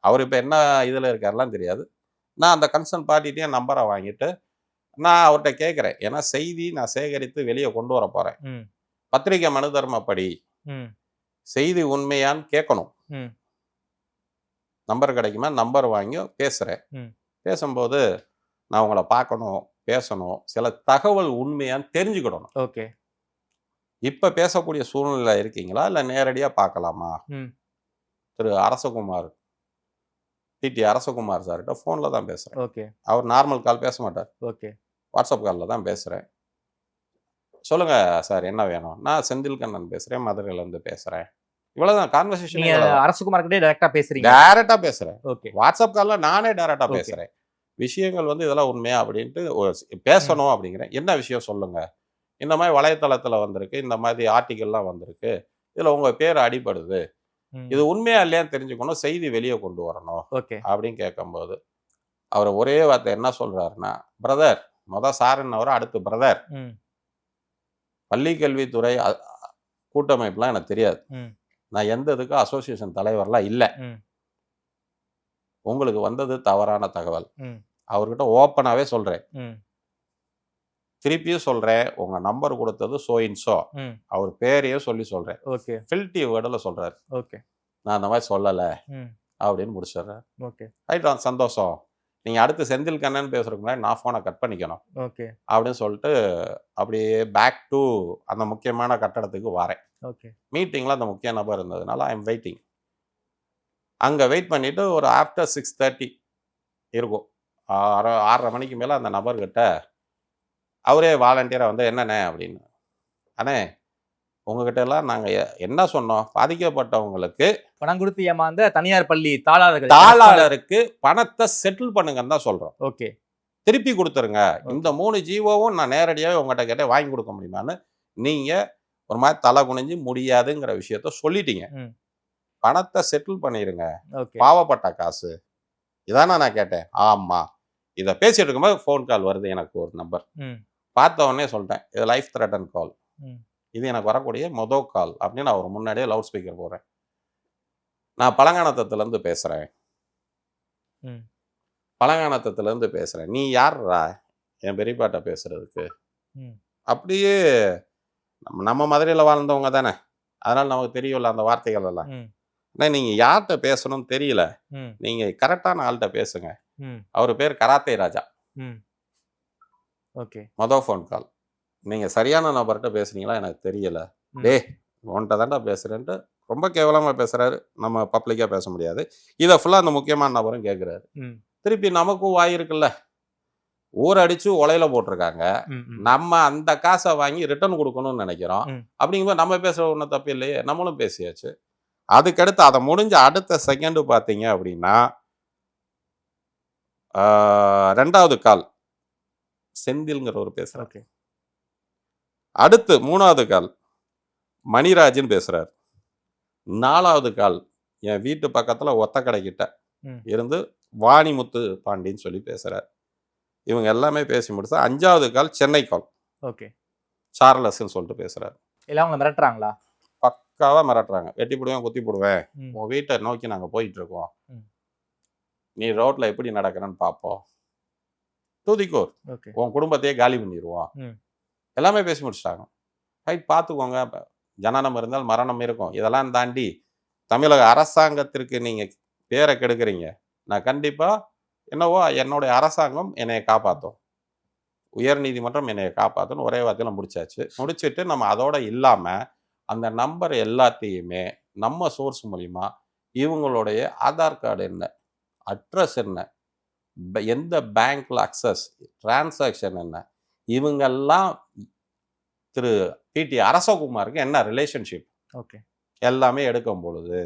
அவர் இப்ப என்ன இதுல இருக்காருலாம் தெரியாது. நான் அந்த கன்சர்ன் பார்ட்டிகிட்டே நம்பரை வாங்கிட்டு நான் அவர்கிட்ட கேட்குறேன். ஏன்னா செய்தி நான் சேகரித்து வெளியே கொண்டு வர போறேன். ம். பத்திரிகை மனு தர்மப்படி செய்தி உண்மையான்னு கேட்கணும். நம்பர் கிடைக்குமா? நம்பர் வாங்கி பேசுறேன். ம். பேசும்போது நான் உங்களை பார்க்கணும் பேசணும் சில தகவல் உண்மையான்னு தெரிஞ்சுக்கிடணும். ஓகே. இப்ப பேசக்கூடிய சூழ்நிலை இருக்கீங்களா? இல்ல நேரடியா பார்க்கலாமா. திரு அரசகுமார் டிடி அரசகுமார் சார்கிட்ட ஃபோன்ல தான் பேசுறேன். ஓகே. அவர் நார்மல் கால் பேச மாட்டார். ஓகே. வாட்ஸ்அப் காலில் தான் பேசுறேன். சொல்லுங்க சார் என்ன வேணும்? நான் செந்தில் கண்ணன் பேசுறேன் மதுரையிலேருந்து பேசுறேன். இவ்வளவுதான் கான்வர்சேஷன் அரசகுமார் கிட்டே டைரக்டா பேசுறீங்க. டைரக்டா பேசுறேன். ஓகே வாட்ஸ்அப் கால்ல நானே டைரக்டா. பேசுறேன். விஷயங்கள் வந்து இதெல்லாம் உண்மையா அப்படின்ட்டு பேசணும் அப்படிங்கிறேன். என்ன விஷயம் சொல்லுங்க? இந்த மாதிரி வலைத்தளத்துல வந்திருக்கு இந்த மாதிரி ஆர்டிகல்லாம் வந்திருக்கு. இதுல உங்க பேர் அடிபடுது. இது உண்மையா இல்லையான்னு தெரிஞ்சுக்கணும் செய்தி வெளியே கொண்டு வரணும் ஓகே அப்படின்னு கேட்கும்போது அவர் ஒரே வார்த்தை என்ன சொல்றாருன்னா பிரதர் மொத சாருன்னவர் அடுத்து பிரதர் பள்ளி கல்வித்துறை கூட்டமைப்புலாம் எனக்கு தெரியாது. நான் எந்த இதுக்கும் அசோசியேஷன் தலைவர்லாம் இல்லை. உங்களுக்கு வந்தது தவறான தகவல். அவர்கிட்ட ஓப்பனாவே சொல்றேன். ம். திருப்பியும் சொல்றேன் உங்க நம்பர் கொடுத்தது சோ இன் சோ அவர் பேரையே சொல்லி சொல்றேன். ஓகே. ஃபில்டி வேர்டில் சொல்றாரு. ஓகே. நான் அந்த மாதிரி சொல்லலை. அப்படின்னு முடிச்சிடுறேன். ஓகே. ரைட் சந்தோஷம். நீங்க அடுத்து செந்தில் கண்ணன் பேசுறதுக்கு முன்னாடி நான் ஃபோனை கட் பண்ணிக்கணும். ஓகே. அப்படின்னு சொல்லிட்டு அப்படியே பேக் டு அந்த முக்கியமான கட்டடத்துக்கு வரேன். ஓகே. மீட்டிங்கில் அந்த முக்கிய நபர் இருந்ததுனால ஐ எம் வெயிட்டிங் அங்கே வெயிட் பண்ணிவிட்டு ஒரு ஆஃப்டர் சிக்ஸ் தேர்ட்டி இருக்கும். ஆறு ஆறரை மணிக்கு மேலே அந்த நபர்கிட்ட அவரே வாலண்டியராக வந்து என்னண்ணே? அப்படின்னு. அண்ணே உங்ககிட்ட எல்லாம் நாங்கள் என்ன சொன்னோம்? பாதிக்கப்பட்டவங்களுக்கு பணம் கொடுத்து ஏமாந்த தனியார் பள்ளி தாளாளர்கள். தாளாளருக்கு பணத்தை செட்டில் பண்ணுங்கன்னு தான் சொல்கிறோம் ஓகே. திருப்பி கொடுத்துருங்க. இந்த மூணு ஜீவோவும் நான் நேரடியாகவே உங்கள்கிட்ட கேட்டே வாங்கி கொடுக்க முடியுமான்னு. நீங்கள் ஒரு மாதிரி தலை குனிஞ்சு முடியாதுங்கிற விஷயத்த சொல்லிட்டீங்க. பணத்தை செட்டில் பண்ணிடுங்க பாவப்பட்ட காசு. இதானே நான் கேட்டேன். ஆமா. இதை பேசிட்டு இருக்கும்போது ஃபோன் கால் வருது எனக்கு ஒரு நம்பர் பார்த்த உடனே சொல்லிட்டேன். இது லைஃப் த்ரெட்டன் கால். இது எனக்கு வரக்கூடிய மொதல் கால் அப்படின்னு நான் ஒரு முன்னாடியே லவுட் ஸ்பீக்கர் போடுறேன். நான் பழங்கானத்தத்துலேருந்து பேசுகிறேன் ம். பழங்கானத்தத்துலேருந்து பேசுகிறேன் நீ யார்ரா என் பெரியப்பாட்ட பேசுறதுக்கு. ம். அப்படியே நம்ம நம்ம மதுரையில் வாழ்ந்தவங்க தானே. அதனால நமக்கு தெரியும்ல அந்த வார்த்தைகள் எல்லாம். அண்ணா நீங்கள் யார்கிட்ட பேசணும்னு தெரியல. நீங்கள் கரெக்டான ஆள்கிட்ட பேசுங்க. அவர் பேர் கராத்தே ராஜா. ம். ஓகே. மொதல் ஃபோன் கால் நீங்கள் சரியான நபர்கிட்ட பேசுனீங்களா? எனக்கு தெரியல. டே உன்கிட்ட தான்டா பேசுகிறேன்ட்டு ரொம்ப கேவலமாக பேசுகிறாரு நம்ம பப்ளிக்காக பேச முடியாது. இதை ஃபுல்லாக அந்த முக்கியமான நபரும் கேட்குறாரு திருப்பி நமக்கும் வாய் இருக்குல்ல. ஊர் அடிச்சு உலையில போட்டிருக்காங்க. நம்ம அந்த காசை வாங்கி ரிட்டர்ன் கொடுக்கணும்னு நினைக்கிறோம். அப்படிங்கும்போது நம்ம பேசுற ஒன்றும் தப்பு இல்லையே. நம்மளும் பேசியாச்சு. அதுக்கடுத்து அதை முடிஞ்ச அடுத்த செகண்டு பார்த்தீங்க அப்படின்னா ரெண்டாவது கால். செந்தில்ங்கிற ஒரு ஓகே. அடுத்து மூணாவது கால். மணிராஜன் பேசுறாரு. நாலாவது கால் என் வீட்டு பக்கத்துல ஒத்த கடைக்கிட்ட. இருந்து வாணிமுத்து பாண்டின்னு சொல்லி பேசுறாரு. இவங்க எல்லாமே பேசி முடிச்சா அஞ்சாவது கால் சென்னை கால். ஓகே. சார்லஸ்ன்னு சொல்லிட்டு பேசுறாரு. எல்லாம் அவங்க மிரட்டுறாங்களா? பக்காவா மிரட்டுறாங்க. வெட்டி போடுவேன் குத்தி போடுவேன். உன் வீட்டை நோக்கி நாங்க போயிட்டு இருக்கோம். நீ ரோட்ல எப்படி நடக்கிறன்னு பார்ப்போம் தூதிக்கோர் உன் குடும்பத்தையே காலி பண்ணிடுவோம். எல்லாமே பேசி முடிச்சிட்டாங்க. ரைட் பார்த்துக்கோங்க. ஜனனம் இருந்தால் மரணம் இருக்கும். இதெல்லாம் தாண்டி தமிழக அரசாங்கத்திற்கு நீங்கள் பேரை கெடுக்குறீங்க. நான் கண்டிப்பாக என்னவோ என்னுடைய அரசாங்கம் என்னையை காப்பாற்றும் உயர்நீதிமன்றம் என்னை காப்பாற்றணும் ஒரே வார்த்தையில் முடிச்சாச்சு. முடிச்சிட்டு நம்ம அதோட இல்லாமல் அந்த நம்பர் எல்லாத்தையுமே நம்ம சோர்ஸ் மூலிமா இவங்களுடைய ஆதார் கார்டு என்ன அட்ரஸ் என்ன எந்த பேங்க்கில் அக்சஸ் டிரான்சாக்ஷன் என்ன இவங்கெல்லாம் திரு பிடி அரசகுமாருக்கு என்ன ரிலேஷன்ஷிப் ஓகே எல்லாமே எடுக்கும் பொழுது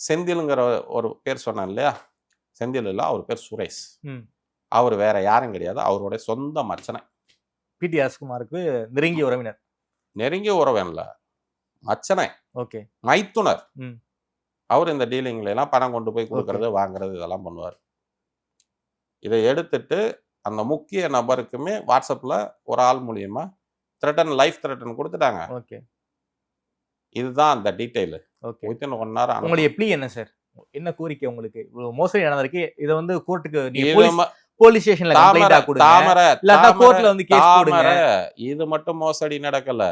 செந்திலுங்கிற ஒரு பேர் சொன்னேன் இல்லையா? செந்தில் இல்லை அவர் பேர் சுரேஷ். அவர் வேற யாரும் கிடையாது அவருடைய சொந்த மச்சனை. பிடி அரசகுமாருக்கு நெருங்கிய உறவினர். நெருங்கிய உறவன் இல்லை மச்சனை. ஓகே மைத்துனர். அவர் இந்த டீலிங்ல எல்லாம் பணம் கொண்டு போய் கொடுக்கறது வாங்குறது இதெல்லாம் பண்ணுவார். இதை எடுத்துட்டு அந்த முக்கிய நபருக்குமே வாட்ஸ்அப்ல ஒரு ஆள் மூலியமா த்ரெட்டன் லைஃப் த்ரெட்டன் கொடுத்துட்டாங்க. ஓகே. இதுதான் அந்த detail okay. Within one hour உங்களுடைய ப்ளீ என்ன சார்? என்ன கோரிக்கை உங்களுக்கு? இவ்வளவு மோசடி நடந்திருக்கு. இதை வந்து கோர்ட்டுக்கு போலீஸ் ஸ்டேஷன்ல கம்ப்ளைண்டா தாமரை கொடுங்க. தாமரை இல்லாட்டா கோர்ட்ல வந்து கேஸ் போடுங்க இது மட்டும் மோசடி நடக்கல.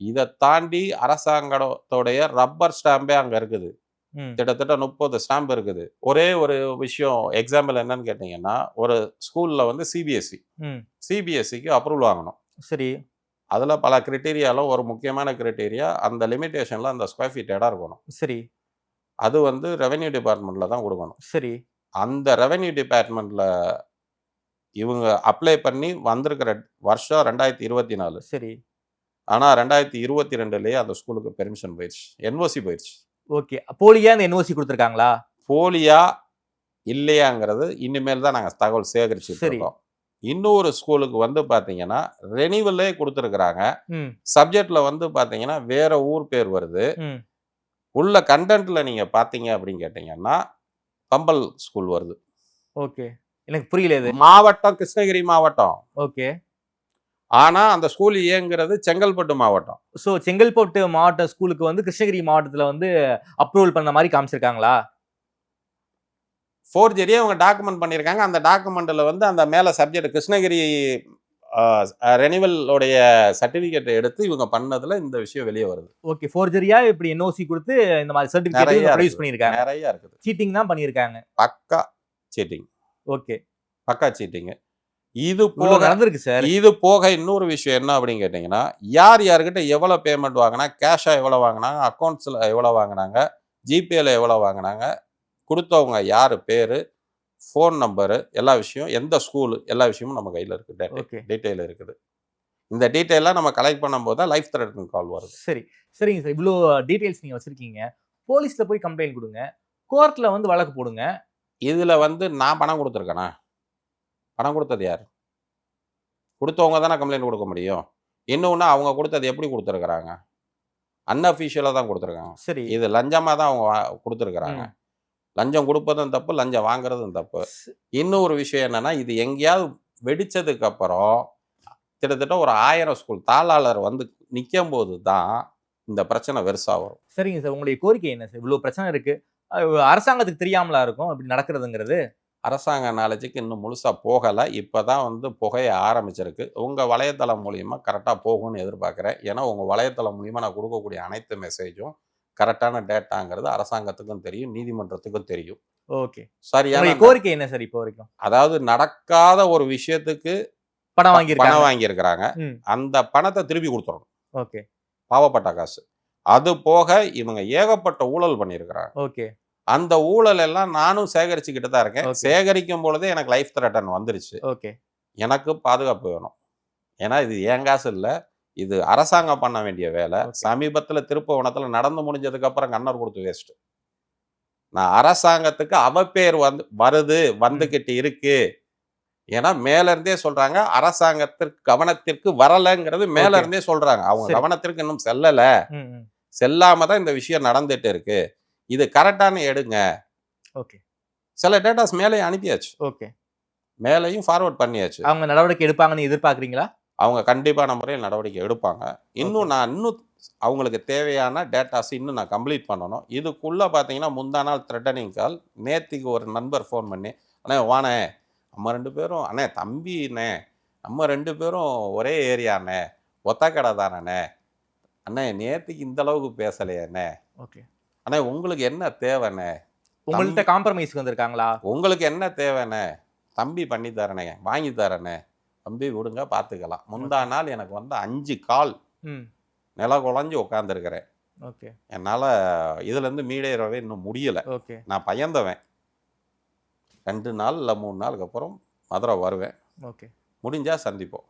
இதை தாண்டி அரசாங்கத்தோடைய ரப்பர் ஸ்டாம்பே அங்க இருக்குது. கிட்டத்தட்ட முப்பது ஸ்டாம்ப் இருக்குது. ஒரே ஒரு விஷயம் எக்ஸாம்பிள் என்னன்னு கேட்டிங்கன்னா ஒரு ஸ்கூல்ல வந்து சிபிஎஸ்சி சிபிஎஸ்சிக்கு அப்ரூவல் வாங்கணும். சரி. அதுல பல கிரிட்டீரியால ஒரு முக்கியமான கிரிட்டீரியா அந்த லிமிட்டேஷன்ல அந்த ஸ்கொயர் ஃபீட் இடம் இருக்கணும். சரி. அது வந்து ரெவென்யூ டிபார்ட்மெண்ட்ல தான் கொடுக்கணும். சரி. அந்த ரெவென்யூ டிபார்ட்மெண்ட்ல இவங்க அப்ளை பண்ணி வந்திருக்கிற வருஷம் ரெண்டாயிரத்தி இருபத்தி நாலு. சரி. ஆனால் ரெண்டாயிரத்தி இருபத்தி ரெண்டுலேயே அந்த ஸ்கூலுக்கு பெர்மிஷன் போயிடுச்சு என்ஓசி போயிடுச்சு ஓகே. போலியா அந்த என்ஓசி கொடுத்துருக்காங்களா? போலியா இல்லையாங்கிறது இனிமேல் தான் நாங்கள் தகவல் சேகரிச்சுட்டு சரி. இருக்கோம். இன்னொரு ஸ்கூலுக்கு வந்து பார்த்தீங்கன்னா ரெனிவலே கொடுத்துருக்குறாங்க. சப்ஜெக்ட்ல வந்து பார்த்தீங்கன்னா வேற ஊர் பேர் வருது. உள்ள கண்டென்ட்ல நீங்க பார்த்தீங்க அப்படின்னு கேட்டீங்கன்னா பம்பல் ஸ்கூல் வருது. ஓகே. எனக்கு புரியல இது. மாவட்டம் கிருஷ்ணகிரி மாவட்டம். ஓகே. ஆனா அந்த ஸ்கூல் இயங்குறது செங்கல்பட்டு மாவட்டம். ஸோ செங்கல்பட்டு மாவட்ட ஸ்கூலுக்கு வந்து கிருஷ்ணகிரி மாவட்டத்துல வந்து அப்ரூவல் பண்ண மாதிரி காமிச்சிருக்காங்களா? ஃபோர்ஜரியே அவங்க டாக்குமெண்ட் பண்ணியிருக்காங்க அந்த டாக்குமெண்ட்ல வந்து அந்த மேல சப்ஜெக்ட் கிருஷ்ணகிரி ரெனிவலுடைய சர்டிபிகேட் எடுத்து இவங்க பண்ணதுல இந்த விஷயம் வெளியே வருது. ஓகே ஃபோர்ஜரியா இப்படி என்ஓசி கொடுத்து இந்த மாதிரி சர்டிஃபிகேட் ப்ரொடியூஸ். பண்ணியிருக்காங்க. நிறைய இருக்குது. சீட்டிங் தான் பண்ணியிருக்காங்க. பக்கா சீட்டிங் ஓகே பக்கா சீட்டிங் இது போக நடந்திருக்கு சார். இது போக இன்னொரு விஷயம் என்ன அப்படின்னு கேட்டிங்கன்னா யார் யார்கிட்ட எவ்வளோ பேமெண்ட் வாங்கினா கேஷாக எவ்வளோ வாங்கினாங்க அக்கௌண்ட்ஸில் எவ்வளோ வாங்கினாங்க ஜிபேல எவ்வளோ வாங்கினாங்க கொடுத்தவங்க யார் பேர் ஃபோன் நம்பரு எல்லா விஷயம் எந்த ஸ்கூலு எல்லா விஷயமும் நம்ம கையில் இருக்குது டீட்டெயில் இருக்குது. இந்த டீட்டெயிலாம் நம்ம கலெக்ட் பண்ணும்போது தான் லைஃப் த்ரெட்டன் கால் வருது. சரி சரிங்க சார். இவ்வளோ டீடைல்ஸ் நீங்க வச்சிருக்கீங்க. போலீஸ்ல போய் கம்ப்ளைண்ட் கொடுங்க. கோர்ட்ல வந்து வழக்கு போடுங்க. இதில் வந்து நான் பணம் கொடுத்துருக்கேனா? பணம் கொடுத்தது யார்? கொடுத்தவங்க தானே கம்ப்ளைண்ட் கொடுக்க முடியும். இன்னொன்று அவங்க கொடுத்தது எப்படி கொடுத்துருக்குறாங்க? அன்அஃபிஷியலாக தான் கொடுத்துருக்காங்க. சரி. இது லஞ்சமாக தான் அவங்க கொடுத்துருக்குறாங்க. லஞ்சம் கொடுப்பதும் தப்பு லஞ்சம் வாங்குறதும் தப்பு. இன்னொரு விஷயம் என்னன்னா இது எங்கேயாவது வெடிச்சதுக்கு அப்புறம் கிட்டத்தட்ட ஒரு ஆயிரம் ஸ்கூல் தாளாளர் வந்து நிற்கும் போது தான் இந்த பிரச்சனை பெருசா வரும். சரிங்க சார். உங்களுடைய கோரிக்கை என்ன சார்? இவ்வளவு பிரச்சனை இருக்கு. அஹ் அரசாங்கத்துக்கு தெரியாமலா இருக்கும்? இப்படி நடக்கிறதுங்கிறது? அரசாங்க நாலேஜுக்கு இன்னும் முழுசா போகலை. இப்போ தான் வந்து புகைய ஆரம்பிச்சிருக்கு. உங்கள் வலைத்தளம் மூலியமா கரெக்டாக போகும்னு எதிர்பார்க்குறேன். ஏன்னா உங்கள் வலைத்தளம் மூலியமா நான் கொடுக்கக்கூடிய அனைத்து மெசேஜும் கரெக்டான டேட்டாங்கிறது அரசாங்கத்துக்கும் தெரியும் நீதிமன்றத்துக்கும் தெரியும். ஓகே. சரியான கோரிக்கை என்ன சார் இப்போ வரைக்கும்? அதாவது நடக்காத ஒரு விஷயத்துக்கு பணம் பணம் வாங்கியிருக்காங்க. வாங்கியிருக்கிறாங்க. அந்த பணத்தை திருப்பி கொடுத்துடணும். ஓகே. பாவப்பட்ட காசு. அது போக இவங்க ஏகப்பட்ட ஊழல் பண்ணியிருக்கிறாங்க. ஓகே. அந்த ஊழல் எல்லாம் நானும் சேகரிச்சுக்கிட்டு தான் இருக்கேன். சேகரிக்கும் பொழுதே எனக்கு லைஃப் த்ரெட்டன் வந்துருச்சு. ஓகே. எனக்கு பாதுகாப்பு வேணும். ஏன்னா இது என் காசு இல்லை. இது அரசாங்கம் பண்ண வேண்டிய வேலை. சமீபத்தில் திருப்பவனத்தில் நடந்து முடிஞ்சதுக்கு அப்புறம் கண்ணர் கொடுத்து வேஸ்ட் நான் அரசாங்கத்துக்கு அவப்பேர் வந்து வருது வந்துகிட்டு இருக்கு. ஏன்னா மேல இருந்தே சொல்றாங்க அரசாங்கத்திற்கு கவனத்திற்கு வரலைங்கிறது மேல Okay. இருந்தே சொல்றாங்க. அவங்க. கவனத்திற்கு இன்னும் செல்லல. செல்லாம தான் இந்த விஷயம் நடந்துட்டு இருக்கு. இது கரெக்டான எடுங்க. ஓகே. சில டேட்டாஸ் மேலேயும் அனுப்பியாச்சு. ஓகே. மேலேயும் ஃபார்வர்ட் பண்ணியாச்சு. அவங்க நடவடிக்கை எடுப்பாங்கன்னு எதிர்பார்க்குறீங்களா? அவங்க கண்டிப்பான முறையில் நடவடிக்கை எடுப்பாங்க. இன்னும் நான் இன்னும் அவங்களுக்கு தேவையான டேட்டாஸ் இன்னும் நான் கம்ப்ளீட் பண்ணணும். இதுக்குள்ளே பார்த்தீங்கன்னா முந்தா நாள் த்ரெட்டனிங் கால் நேத்திக்கு ஒரு நண்பர் ஃபோன் பண்ணி அண்ணே வாண்ணே நம்ம ரெண்டு பேரும் அண்ணே தம்பிண்ணே நம்ம ரெண்டு பேரும் ஒரே ஏரியாண்ணே ஒத்த கடை தானண்ணே அண்ணே நேத்திக்கு இந்த அளவுக்கு பேசலையேண்ணே ஓகே. அண்ணே உங்களுக்கு என்ன தேவைண்ணே? உங்கள்கிட்ட காம்ப்ரமைஸ்க்கு வந்திருக்காங்களா? உங்களுக்கு என்ன தேவைண்ணே? தம்பி பண்ணி தரேனே வாங்கி தரேனே. தம்பி விடுங்க பார்த்துக்கலாம் முந்தா நாள் எனக்கு வந்து அஞ்சு கால் நில குழஞ்சி உட்காந்துருக்கிறேன் ஓகே. என்னால் இதுலேருந்து மீடேறவே இன்னும் முடியலை. ஓகே. நான் பயந்தவன். ரெண்டு நாள் இல்லை மூணு நாளுக்கு அப்புறம் மதுரை வருவேன். ஓகே. முடிஞ்சால் சந்திப்போம்.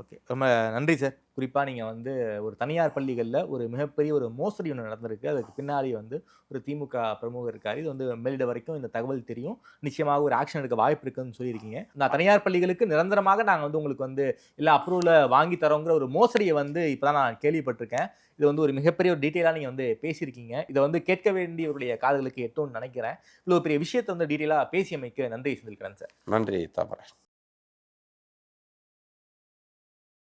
ஓகே. ரொம்ப நன்றி சார். குறிப்பாக நீங்கள் வந்து ஒரு தனியார் பள்ளிகளில் ஒரு மிகப்பெரிய ஒரு மோசடி ஒன்று நடந்திருக்கு. அதுக்கு பின்னாடி வந்து ஒரு திமுக பிரமுகர் இருக்கார். இது வந்து மேலிட வரைக்கும் இந்த தகவல் தெரியும். நிச்சயமாக ஒரு ஆக்ஷன் எடுக்க வாய்ப்பு இருக்குன்னு சொல்லியிருக்கீங்க. நான் தனியார் பள்ளிகளுக்கு நிரந்தரமாக நாங்கள் வந்து உங்களுக்கு வந்து இல்லை அப்ரூவில் வாங்கி தரோங்கிற ஒரு மோசடியை வந்து இப்போ தான் நான் கேள்விப்பட்டிருக்கேன். இது வந்து ஒரு மிகப்பெரிய ஒரு டீட்டெயிலாக நீங்கள் வந்து பேசியிருக்கீங்க. இதை வந்து கேட்க வேண்டியவருடைய காதுகளுக்கு எட்டும்னு நினைக்கிறேன். இவ்வளோ பெரிய விஷயத்தை வந்து டீட்டெயிலாக பேசியமைக்கு நன்றி செஞ்சிருக்கிறேன் சார். நன்றி தாமரை.